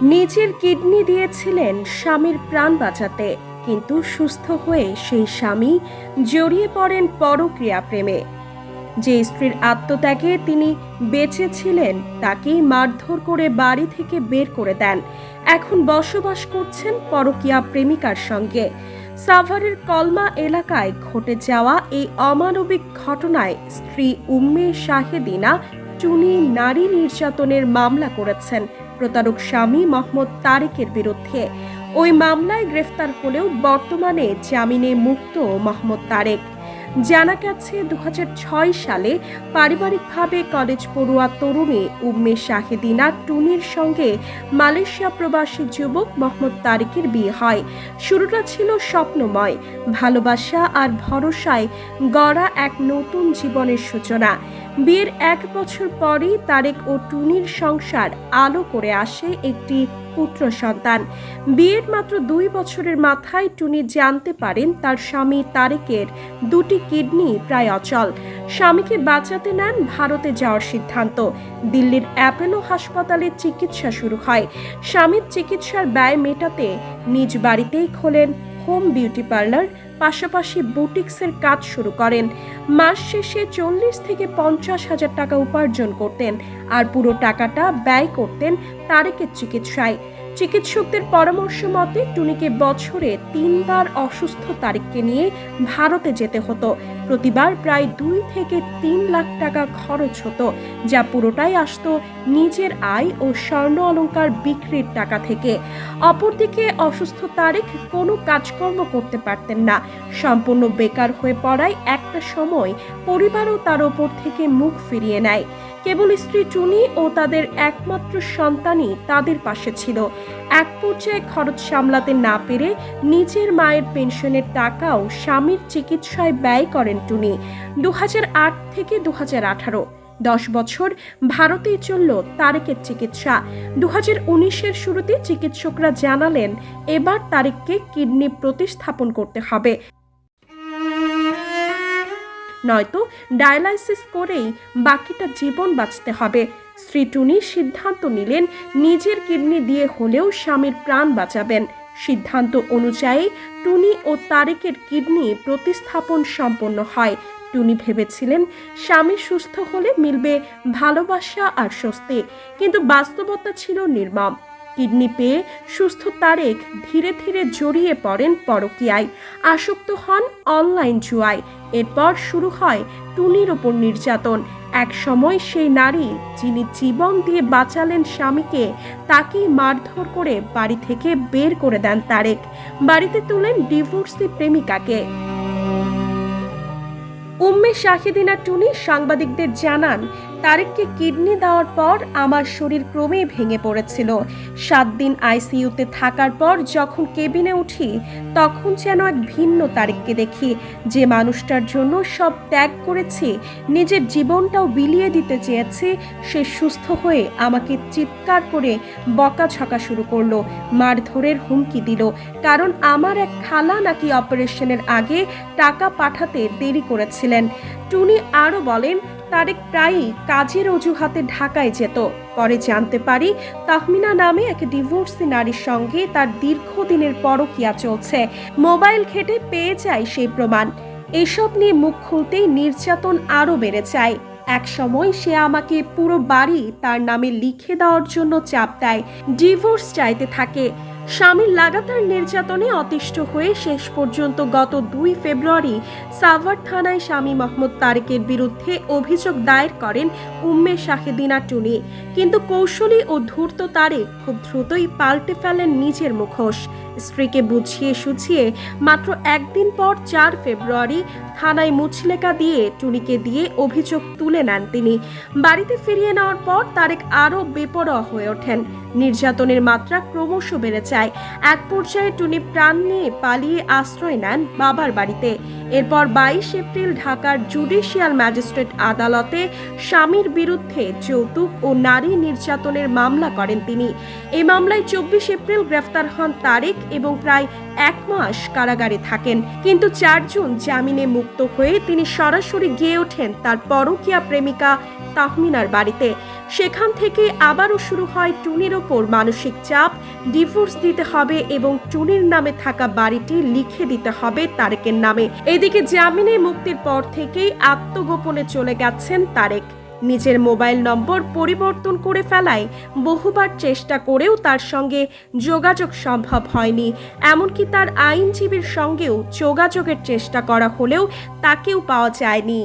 নিজের কিডনি দিয়েছিলেন স্বামীর প্রাণ বাঁচাতে, কিন্তু সুস্থ হয়ে সেই স্বামী জড়িয়ে পড়েন পরক্রিয়া প্রেমে। যে স্ত্রীর আত্মত্যাগে তিনি বেঁচে ছিলেন তাকেই মারধর করে বাড়ি থেকে বের করে দেন। এখন বসবাস করছেন পরকীয়া প্রেমিকার সঙ্গে। সাভারের কলমা এলাকায় ঘটে যাওয়া এই অমানবিক ঘটনায় স্ত্রী উম্মে শাহেদিনা চুনি নারী নির্যাতনের মামলা করেছেন প্রতারক স্বামী মোহাম্মদ তারেকের বিরুদ্ধে। ওই মামলায় গ্রেফতার হলেও বর্তমানে জামিনে মুক্ত মোহাম্মদ তারেক। জানা গেছে দু সালে পারিবারিকভাবে কলেজ পড়ুয়া তরুণী উম্মে শাহেদিনা টুনির সঙ্গে মালয়েশিয়া প্রবাসী যুবক মোহাম্মদ তারেকের বিয়ে হয়। শুরুটা ছিল স্বপ্নময়, ভালোবাসা আর ভরসায় গড়া এক নতুন জীবনের সূচনা। বিয়ের এক বছর পরই তারেক ও টুনির সংসার আলো করে আসে একটি পুত্র সন্তান। বিয়ের মাত্র দুই বছরের মাথায় টুনি জানতে পারেন তার স্বামী তারেকের দুটি কিডনি প্রায় অচল। স্বামীকে বাঁচাতে নেন ভারতে যাওয়ার সিদ্ধান্ত। দিল্লির অ্যাপেলো হাসপাতালে চিকিৎসা শুরু হয়। স্বামীর চিকিৎসার ব্যয় মেটাতে নিজ বাড়িতেই খোলেন হোম বিউটি পার্লার পাশাপাশি বুটিক্সের কাজ শুরু করেন। মাস শেষে চল্লিশ থেকে পঞ্চাশ হাজার টাকা উপার্জন করতেন আর পুরো টাকাটা ব্যয় করতেন তারেকের চিকিৎসায়। চিকিৎসকদের পরামর্শ মতে, টুনিকে বছরে তিনবার অসুস্থ তারিখকে নিয়ে ভারতে যেতে হতো। প্রতিবার প্রায় দুই থেকে তিন লাখ টাকা খরচ হতো, যা পুরোটাই আসতো নিজের আয় ও স্বর্ণ অলংকার বিক্রির টাকা থেকে। অপরদিকে, অসুস্থ তারেক কোনো কাজকর্ম করতে পারতেন না। সম্পূর্ণ বেকার হয়ে পড়ায় একটা সময় পরিবারও তার ওপর থেকে মুখ ফিরিয়ে নেয়। কেবল স্ত্রী টুনি ও তাদের একমাত্র সন্তানই তাদের পাশে ছিল। এক পর্যায়ে খরচ সামলাতে না পেরে নিজের মায়ের পেনশনের টাকাও স্বামীর চিকিৎসায় ব্যয় করেন টুনি। দু হাজার আট থেকে দু দশ বছর ভারতেই চলল তারেকের চিকিৎসা। দু হাজার উনিশের শুরুতে চিকিৎসকরা জানালেন, এবার তারেককে কিডনি প্রতিস্থাপন করতে হবে। নয়তো ডায়ালাইসিস করেই বাকিটা জীবন বাঁচতে হবে। শ্রী টুনি সিদ্ধান্ত নিলেন, নিজের কিডনি দিয়ে হলেও স্বামীর প্রাণ বাঁচাবেন। সিদ্ধান্ত অনুযায়ী টুনি ও তারেকের কিডনি প্রতিস্থাপন সম্পন্ন হয়। টুনি ভেবেছিলেন, স্বামী সুস্থ হলে মিলবে ভালোবাসা আর স্বস্তি, কিন্তু বাস্তবতা ছিল নির্মম। কিডনি পেয়ে সুস্থ তারেক ধীরে ধীরে জড়িয়ে পড়েন পরকীয়ায়। আসক্ত হন অনলাইন জুয়ায়। এরপর শুরু হয় টুনির ওপর নির্যাতন। এক সময় সেই নারী যিনি জীবন দিয়ে বাঁচালেন স্বামীকে, তাকেই মারধর করে বাড়ি থেকে বের করে দেন তারেক। বাড়িতে তোলেন ডিভোর্সি প্রেমিকাকে। উম্মে শাহিদিনা টুনি সাংবাদিকদের জানান তারেককে কিডনি দেওয়ার পর আমার শরীর ক্রমেই ভেঙে পড়েছিল। সাত দিন আইসিইউতে থাকার পর যখন কেবিনে উঠি, তখন যেন এক ভিন্ন তারেককে দেখি। যে মানুষটার জন্য সব ত্যাগ করেছি, নিজের জীবনটাও বিলিয়ে দিতে চেয়েছি, সে সুস্থ হয়ে আমাকে চিৎকার করে বকাঝকা শুরু করল, মারধরের হুমকি দিল। কারণ আমার এক খালা নাকি অপারেশনের আগে টাকা পাঠাতে দেরি করেছিলেন। টুনি আরও বলেন, তারেক প্রায়ই কাজের অজুহাতে ঢাকায় যেত। পরে জানতে পারি, তাহমিনা নামে এক ডিভোর্সি নারীর সঙ্গে তার দীর্ঘদিনের পরকিয়া চলছে। মোবাইল ঘেটে পেয়ে যায় সেই প্রমাণ। এসব নিয়ে মুখ খুলতেই নির্যাতন আরও বেড়ে যায়। এক সময় সে আমাকে পুরো বাড়ি তার নামে লিখে দেওয়ার জন্য চাপ দেয়, ডিভোর্স চাইতে থাকে। স্বামীর লাগাতার নির্যাতনে অতিষ্ঠ হয়ে শেষ পর্যন্ত গত দুই ফেব্রুয়ারি সাভার থানায় স্বামী মোহাম্মদ তারেকের বিরুদ্ধে অভিযোগ দায়ের করেন উম্মে শাহেদিনা টুনি। কিন্তু কৌশলী ও ধূর্ত তারেক খুব দ্রুতই পাল্টে ফেলেন নিজের মুখোশ। স্ত্রীকে বুঝিয়ে সুঝিয়ে মাত্র একদিন পর চার ফেব্রুয়ারি থানায় মুচলেকা দিয়ে টুনিকে দিয়ে অভিযোগ তুলে নেন তিনি। বাড়িতে ফিরিয়ে নেওয়ার পর তারেক আরও বেপরোয়া হয়ে ওঠেন। নির্যাতনের মাত্রা ক্রমশ বেড়ে যায় এক পর্যায়ে টুনি প্রাণ নিয়ে পালিয়ে আশ্রয় নেন বাবার বাড়িতে। এরপর বাইশ এপ্রিল ঢাকার জুডিশিয়াল ম্যাজিস্ট্রেট আদালতে স্বামীর বিরুদ্ধে যৌতুক ও নারী নির্যাতনের মামলা করেন তিনি। এই মামলায় চব্বিশ এপ্রিল গ্রেফতার হন তারেক এবং প্রায় এক মাস কারাগারে থাকেন। কিন্তু চার জুন জামিনে মুক্ত হয়ে তিনি সরাসরি গিয়ে ওঠেন তার পরকীয়া প্রেমিকা তাহমিনার বাড়িতে। সেখান থেকে আবারও শুরু হয় টুনির ওপর মানসিক চাপ, ডিভোর্স দিতে হবে এবং টুনির নামে থাকা বাড়িটি লিখে দিতে হবে তারেকের নামে। এদিকে জামিনে মুক্তির পর থেকেই আত্মগোপনে চলে গেছেন তারেক। নিজের মোবাইল নম্বর পরিবর্তন করে ফেলায় বহুবার চেষ্টা করেও তার সঙ্গে যোগাযোগ সম্ভব হয়নি। এমনকি তার আইনজীবীর সঙ্গেও যোগাযোগের চেষ্টা করা হলেও তাকেও পাওয়া যায়নি।